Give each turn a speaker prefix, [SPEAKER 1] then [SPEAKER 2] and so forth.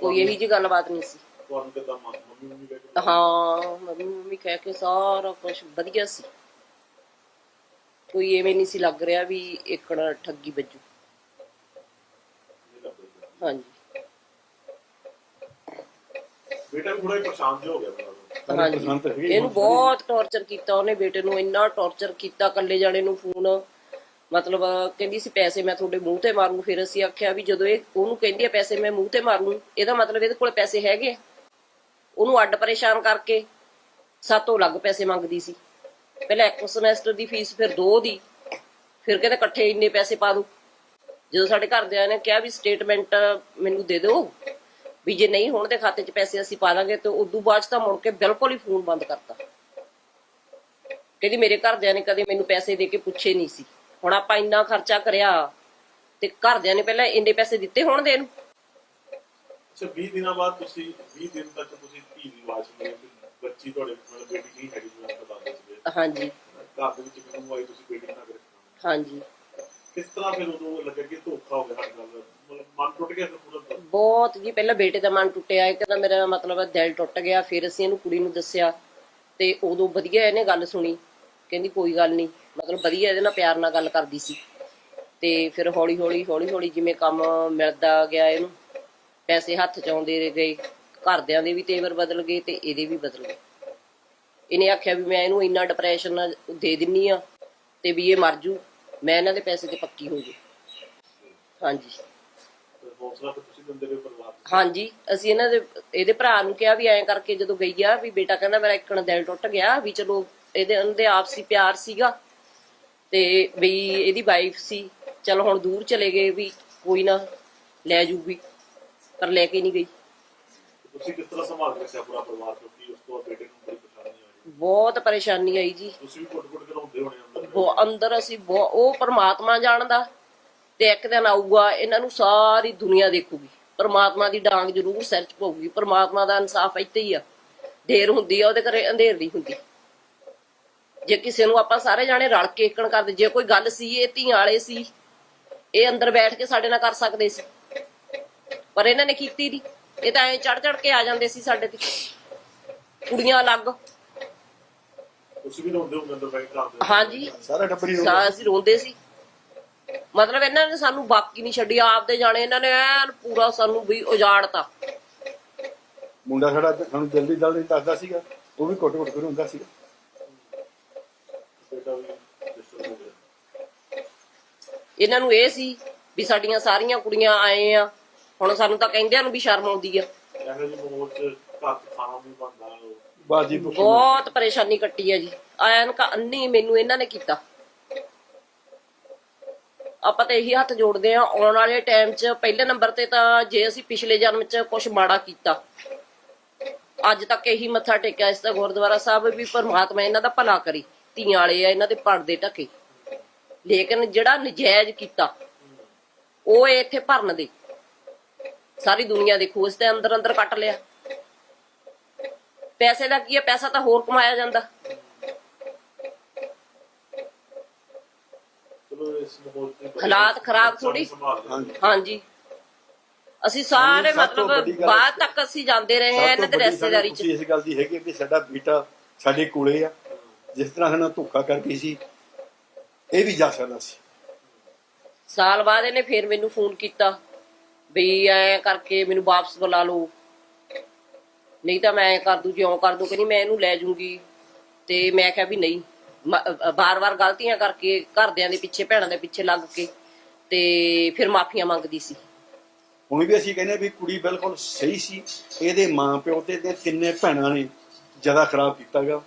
[SPEAKER 1] ਕੋਈ ਇਹੀ ਜੀ ਗੱਲਬਾਤ ਨਹੀਂ ਸੀ।
[SPEAKER 2] ਤੁਹਾਨੂੰ ਕਿਦਾਂ ਮੰਮੀ ਮੰਮੀ ਕਹਿ ਕੇ
[SPEAKER 1] ਹਾਂ ਮੰਮੀ ਮੰਮੀ ਕਹਿ ਕੇ ਸਾਰਾ ਕੁਝ ਵਧੀਆ ਸੀ। ਕੋਈ ਐਵੇਂ ਨਹੀਂ ਸੀ ਲੱਗ ਰਿਹਾ ਵੀ ਇੱਕਣ ਠੱਗੀ ਵੱਜੂ। ਹਾਂਜੀ।
[SPEAKER 2] ਬੇਟਾ ਥੋੜਾ ਜਿਹਾ ਪਰੇਸ਼ਾਨ ਜਿਹਾ ਹੋ ਗਿਆ ਮਤਲਬ
[SPEAKER 1] ਹਾਂਜੀ। ਇਹਨੂੰ ਬਹੁਤ ਟੌਰਚਰ ਕੀਤਾ ਉਹਨੇ ਬੇਟੇ ਨੂੰ ਇੰਨਾ ਟੌਰਚਰ ਕੀਤਾ ਇਕੱਲੇ ਜਾਣੇ ਨੂੰ ਫੋਨ। ਮਤਲਬ ਕਹਿੰਦੀ ਸੀ ਪੈਸੇ ਮੈਂ ਤੁਹਾਡੇ ਮੂੰਹ ਤੇ ਮਾਰੂ। ਫਿਰ ਅਸੀਂ ਆਖਿਆ ਵੀ ਜਦੋਂ ਇਹ ਉਹਨੂੰ ਕਹਿੰਦੀ ਆ ਪੈਸੇ ਮੈਂ ਮੂੰਹ ਤੇ ਮਾਰੂੰ, ਇਹਦਾ ਮਤਲਬ ਇਹਦੇ ਕੋਲ ਪੈਸੇ ਹੈਗੇ ਆ। ਉਹਨੂੰ ਅੱਡ ਪਰੇਸ਼ਾਨ ਕਰਕੇ ਸਾਤੋਂ ਲੱਗ ਪੈਸੇ ਮੰਗਦੀ ਸੀ। ਪਹਿਲਾਂ ਇੱਕ ਸਮੈਸਟਰ ਦੀ ਫੀਸ ਫਿਰ ਦੋ ਦੀ। ਫਿਰ ਕਹਿੰਦੇ ਇਕੱਠੇ ਇੰਨੇ ਪੈਸੇ ਪਾ ਦੋ। ਜਦੋਂ ਸਾਡੇ ਘਰਦਿਆਂ ਨੇ ਕਿਹਾ ਵੀ ਸਟੇਟਮੈਂਟ ਮੈਨੂੰ ਦੇ ਦਿਓ ਵੀ ਜੇ ਨਹੀਂ ਹੋਣ ਦੇ ਖਾਤੇ 'ਚ ਪੈਸੇ ਅਸੀਂ ਪਾ ਦਾਂਗੇ, ਤੇ ਉਦੋਂ ਬਾਅਦ ਤਾਂ ਮੁੜ ਕੇ ਬਿਲਕੁਲ ਹੀ ਫੋਨ ਬੰਦ ਕਰਤਾ। ਕਹਿੰਦੀ ਮੇਰੇ ਘਰਦਿਆਂ ਨੇ ਕਦੇ ਮੈਨੂੰ ਪੈਸੇ ਦੇ ਕੇ ਪੁੱਛੇ ਨਹੀਂ ਸੀ। ਹੁਣ ਆਪਾਂ ਇੰਨਾ ਖਰਚਾ ਕਰਿਆ ਤੇ ਘਰਦਿਆਂ ਨੇ ਪਹਿਲਾਂ ਇੰਨੇ ਪੈਸੇ ਦਿੱਤੇ ਹੋਣ ਦੇ ਨੂੰ
[SPEAKER 2] ਅੱਛਾ 20 ਦਿਨਾਂ ਬਾਅਦ ਤੁਸੀਂ 20 ਦਿਨ ਤੱਕ ਤੁਸੀਂ ਧੀ ਦੀ ਆਵਾਜ਼ ਬੱਚੀ ਤੁਹਾਡੇ ਮਤਲਬ ਬੇਟੀ ਨਹੀਂ ਹੈਗੀ ਜਿਵੇਂ ਆਪਾਂ ਦੱਸਦੇ ਸੀਗੇ।
[SPEAKER 1] ਹਾਂਜੀ।
[SPEAKER 2] ਘਰ ਦੇ ਵਿੱਚ ਮੈਨੂੰ ਆਈ ਤੁਸੀਂ ਬੇਟੀ ਨਾ ਕਰੇ
[SPEAKER 1] ਹਾਂਜੀ।
[SPEAKER 2] ਕਿਸ ਤਰ੍ਹਾਂ ਫਿਰ ਉਦੋਂ ਲੱਗਿਆ ਕਿ ਧੋਖਾ ਹੋ ਗਿਆ ਨਾਲ? ਮਤਲਬ ਮਨ ਟੁੱਟ ਗਿਆ ਪੂਰਾ
[SPEAKER 1] ਬਹੁਤ ਜੀ ਪਹਿਲਾਂ ਬੇਟੇ ਦਾ ਮਨ ਟੁੱਟਿਆ ਇਹ ਕਹਿੰਦਾ ਮੇਰਾ ਮਤਲਬ ਦਿਲ ਟੁੱਟ ਗਿਆ ਫਿਰ ਅਸੀਂ ਇਹਨੂੰ ਕੁੜੀ ਨੂੰ ਦੱਸਿਆ ਤੇ ਉਦੋਂ ਵਧੀਆ ਇਹਨੇ ਗੱਲ ਸੁਣੀ। ਕਹਿੰਦੀ ਕੋਈ ਗੱਲ ਨਹੀਂ ਮਤਲਬ ਵਧੀਆ ਇਹਦੇ ਨਾਲ ਪਿਆਰ ਨਾਲ ਗੱਲ ਕਰਦੀ ਸੀ। ਤੇ ਫਿਰ ਹੌਲੀ ਹੌਲੀ ਹੌਲੀ ਹੌਲੀ ਜਿਵੇਂ ਕੰਮ ਮਿਲਦਾ ਗਿਆ ਇਹਨੂੰ ਪੈਸੇ ਹੱਥ ਚ ਆਉਂਦੇ ਗਏ ਘਰਦਿਆਂ ਦੇ ਵੀ ਤੇਵਰ ਬਦਲ ਗਏ ਤੇ ਇਹਦੇ ਵੀ ਬਦਲ ਗਏ। ਇਹਨੇ ਆਖਿਆ ਵੀ ਮੈਂ ਇਹਨੂੰ ਇੰਨਾ ਡਿਪਰੈਸ਼ਨ ਦੇ ਦਿੰਨੀ ਆ ਤੇ ਵੀ ਇਹ ਮਰ ਜੂ। ਮੈਂ ਇਹਨਾਂ ਦੇ ਪੈਸੇ ਤੇ ਪੱਕੀ ਹੋ ਜੂ। ਹਾਂਜੀ। ਹਾਂਜੀ। ਅਸੀਂ ਇਹਨਾਂ ਦੇ ਇਹਦੇ ਭਰਾ ਨੂੰ ਕਿਹਾ ਵੀ ਐਂ ਕਰਕੇ ਜਦੋਂ ਗਈ ਆ ਵੀ ਬੇਟਾ ਕਹਿੰਦਾ ਮੇਰਾ ਇੱਕਣ ਦਿਲ ਟੁੱਟ ਗਿਆ ਵੀ ਚਲੋ ਇਹਦੇ ਉਹਦੇ ਆਪਸੀ ਪਿਆਰ ਸੀਗਾ। ਤੇ ਵੀ ਇਹਦੀ ਵਾਈਫ ਸੀ। ਚਲ ਹੁਣ ਦੂਰ ਚਲੇ ਗਏ ਵੀ ਕੋਈ ਨਾ ਲੈ ਜੂਗੀ ਪਰ ਲੈ ਕੇ ਨਹੀਂ ਗਈ।
[SPEAKER 2] ਤੁਸੀਂ ਕਿਸ ਤਰ੍ਹਾਂ ਸੰਭਾਲ ਕੇ ਰੱਖਿਆ ਪੂਰਾ ਪਰਿਵਾਰ ਕਿਉਂਕਿ ਉਸ ਤੋਂ ਬੇਟੇ ਨੂੰ ਬੜੀ ਪਰੇਸ਼ਾਨੀ ਆਈ
[SPEAKER 1] ਬਹੁਤ ਪਰੇਸ਼ਾਨੀ ਆਈ ਜੀ।
[SPEAKER 2] ਤੁਸੀਂ ਵੀ ਕੁੱਟ ਕੁੱਟ ਕੇ ਰੋਂਦੇ ਹੋਣੇ ਅੰਦਰ।
[SPEAKER 1] ਉਹ ਅੰਦਰ ਅਸੀਂ ਬਹੁ- ਉਹ ਪਰਮਾਤਮਾ ਜਾਣਦਾ ਤੇ ਇੱਕ ਦਿਨ ਆਊਗਾ ਇਹਨਾਂ ਨੂੰ ਸਾਰੀ ਦੁਨੀਆ ਦੇਖੂਗੀ। ਪਰਮਾਤਮਾ ਦੀ ਡਾਂਗ ਜ਼ਰੂਰ ਸਿਰ 'ਚ ਪਊਗੀ। ਪਰਮਾਤਮਾ ਦਾ ਇਨਸਾਫ ਇੱਥੇ ਹੀ ਆ। ਢੇਰ ਹੁੰਦੀ ਆ ਉਹਦੇ ਘਰੇ ਅੰਧੇਰ ਨਹੀਂ ਹੁੰਦੀ। ਜੇ ਕਿਸੇ ਨੂੰ ਆਪਾਂ ਸਾਰੇ ਜਾਣੇ ਰਲ ਕੇ ਇੱਕਣ ਕਰਦੇ ਜੇ ਕੋਈ ਗੱਲ ਸੀ ਇਹ ਧੀਆਂ ਵਾਲੇ ਸੀ ਇਹ ਅੰਦਰ ਬੈਠ ਕੇ ਸਾਡੇ ਨਾਲ ਕਰ ਸਕਦੇ ਸੀ। ਪਰ ਇਹਨਾਂ ਨੇ ਕੀਤੀ ਨਹੀਂ ਇਹ ਤਾਂ ਐ ਚੜ ਚੜ ਕੇ ਆ ਜਾਂਦੇ ਸੀ ਸਾਡੇ ਤੇ। ਕੁੜੀਆਂ ਅਲੱਗ।
[SPEAKER 2] ਤੁਸੀਂ ਵੀ ਰੋਂਦੇ ਹੋਗੇ ਅੰਦਰ ਬੈਠ ਕੇ ਘਰ ਦੇ
[SPEAKER 1] ਹਾਂਜੀ।
[SPEAKER 3] ਸਾਰਾ ਟੱਬਰੀ
[SPEAKER 1] ਸਾ ਅਸੀਂ ਰੋਂਦੇ ਸੀ। ਮਤਲਬ ਇਹਨਾਂ ਨੇ ਸਾਨੂੰ ਬਾਕੀ ਨਹੀਂ ਛੱਡੀ। ਆਪਦੇ ਜਾਣੇ ਇਹਨਾਂ ਨੇ ਐਨ ਪੂਰਾ ਸਾਨੂੰ ਵੀ ਉਜਾੜਤਾ।
[SPEAKER 3] ਮੁੰਡਾ ਸਾਡਾ ਸਾਨੂੰ ਜਲਦੀ ਜਲਦੀ ਦੱਸਦਾ ਸੀਗਾ। ਉਹ ਵੀ ਕੁੱਟ ਕੁੱਟ ਕੇ ਹੁੰਦਾ ਸੀਗਾ
[SPEAKER 2] ਬੇਟਾ ਵੀ ਡਿਸਟਰਬ ਹੋ ਗਿਆ
[SPEAKER 1] ਇਹਨਾਂ ਨੂੰ ਇਹ ਸੀ ਵੀ ਸਾਡੀਆਂ ਸਾਰੀਆਂ ਕੁੜੀਆਂ ਆਏ ਆ। ਹੁਣ ਸਾਨੂੰ ਤਾਂ ਕਹਿੰਦਿਆਂ ਨੂੰ ਵੀ ਸ਼ਰਮ ਆਉਂਦੀ ਆ।
[SPEAKER 3] ਬਾਜੀ
[SPEAKER 1] ਬਹੁਤ ਪਰੇਸ਼ਾਨੀ ਕੱਟੀ ਆ ਜੀ। ਆਇਨ ਕਾ ਅੰਨੀ ਮੈਨੂੰ ਇਹਨਾਂ ਨੇ ਕੀਤਾ। ਆਪਾਂ ਤਾਂ ਇਹੀ ਹੱਥ ਜੋੜਦੇ ਆ। ਆਉਣ ਵਾਲੇ ਟਾਈਮ 'ਚ ਪਹਿਲੇ ਨੰਬਰ ਤੇ ਤਾਂ ਜੇ ਅਸੀਂ ਪਿਛਲੇ ਜਨਮ 'ਚ ਕੁਝ ਮਾੜਾ ਕੀਤਾ। ਅੱਜ ਤੱਕ ਇਹੀ ਮੱਥਾ ਟੇਕਿਆ ਇਸ ਦਾ ਗੁਰਦੁਆਰਾ ਸਾਹਿਬ ਵੀ ਪਰਮਾਤਮਾ ਇਹਨਾਂ ਦਾ ਭਲਾ ਕਰੀ। ਧੀਆਂ ਵਾਲੇ ਆ ਇਹਨਾਂ ਦੇ ਪਰਦੇ ਢਕੇ। ਲੇਕਿਨ ਜਿਹੜਾ ਨਜਾਇਜ਼ ਕੀਤਾ ਉਹ ਇਹ ਇੱਥੇ ਭਰਨ ਦੇ। ਸਾਰੀ ਦੁਨੀਆ ਦੇਖੋ ਇਸ ਦੇ ਅੰਦਰ ਅੰਦਰ ਕੱਟ ਲਿਆ। ਪੈਸੇ ਦਾ ਕੀ ਹੈ ਪੈਸਾ ਤਾਂ ਹੋਰ ਕਮਾਇਆ ਜਾਂਦਾ। ਹਾਲਾਤ ਖਰਾਬ ਥੋੜੀ।
[SPEAKER 3] ਹਾਂਜੀ।
[SPEAKER 1] ਅਸੀਂ ਸਾਰੇ ਮਤਲਬ ਬਾਅਦ ਤੱਕ ਅਸੀਂ ਜਾਂਦੇ ਰਹੇ ਹਾਂ ਇਹਨਾਂ ਦੇ ਰਿਸ਼ਤੇਦਾਰੀ ਚ।
[SPEAKER 3] ਇਸ ਗੱਲ ਦੀ ਹੈਗੀ ਕਿ ਸਾਡਾ ਬੇਟਾ ਸਾਡੇ ਕੋਲੇ ਆ। ਜਿਸ ਤਰ੍ਹਾਂ ਸਾਨੂੰ ਧੋਖਾ ਕਰਕੇ ਸੀ ਇਹ ਵੀ ਜਾ ਸਕਦਾ ਸੀ।
[SPEAKER 1] ਸਾਲ ਬਾਅਦ ਇਹਨੇ ਫੇਰ ਮੈਨੂੰ ਫੋਨ ਕੀਤਾ ਵੀ ਐ ਕਰਕੇ ਮੈਨੂੰ ਵਾਪਸ ਬੁਲਾ ਲਓ। ਨਹੀਂ ਤਾਂ ਮੈਂ ਕਰ ਦੂ ਜਿਉਂ ਕਰ ਦੂ ਕਹਿੰਦੀ ਮੈਂ ਇਹਨੂੰ ਲੈ ਜੂੰਗੀ। ਤੇ ਮੈਂ ਕਿਹਾ ਵੀ ਨਹੀਂ ਬਾਰ-ਬਾਰ ਗਲਤੀਆਂ ਕਰਕੇ ਘਰਦਿਆਂ ਦੇ ਪਿੱਛੇ ਭੈਣਾਂ ਦੇ ਪਿੱਛੇ ਲੱਗ ਕੇ ਤੇ ਫਿਰ ਮਾਫੀਆਂ ਮੰਗਦੀ ਸੀ।
[SPEAKER 3] ਹੁਣ ਵੀ ਅਸੀਂ ਕਹਿੰਦੇ ਵੀ ਕੁੜੀ ਬਿਲਕੁਲ ਸਹੀ ਸੀ ਇਹਦੇ ਮਾਂ ਪਿਓ ਤੇ ਇਹਦੇ ਤਿੰਨੇ ਭੈਣਾਂ ਨੇ ਜ਼ਿਆਦਾ ਖਰਾਬ ਕੀਤਾਗਾ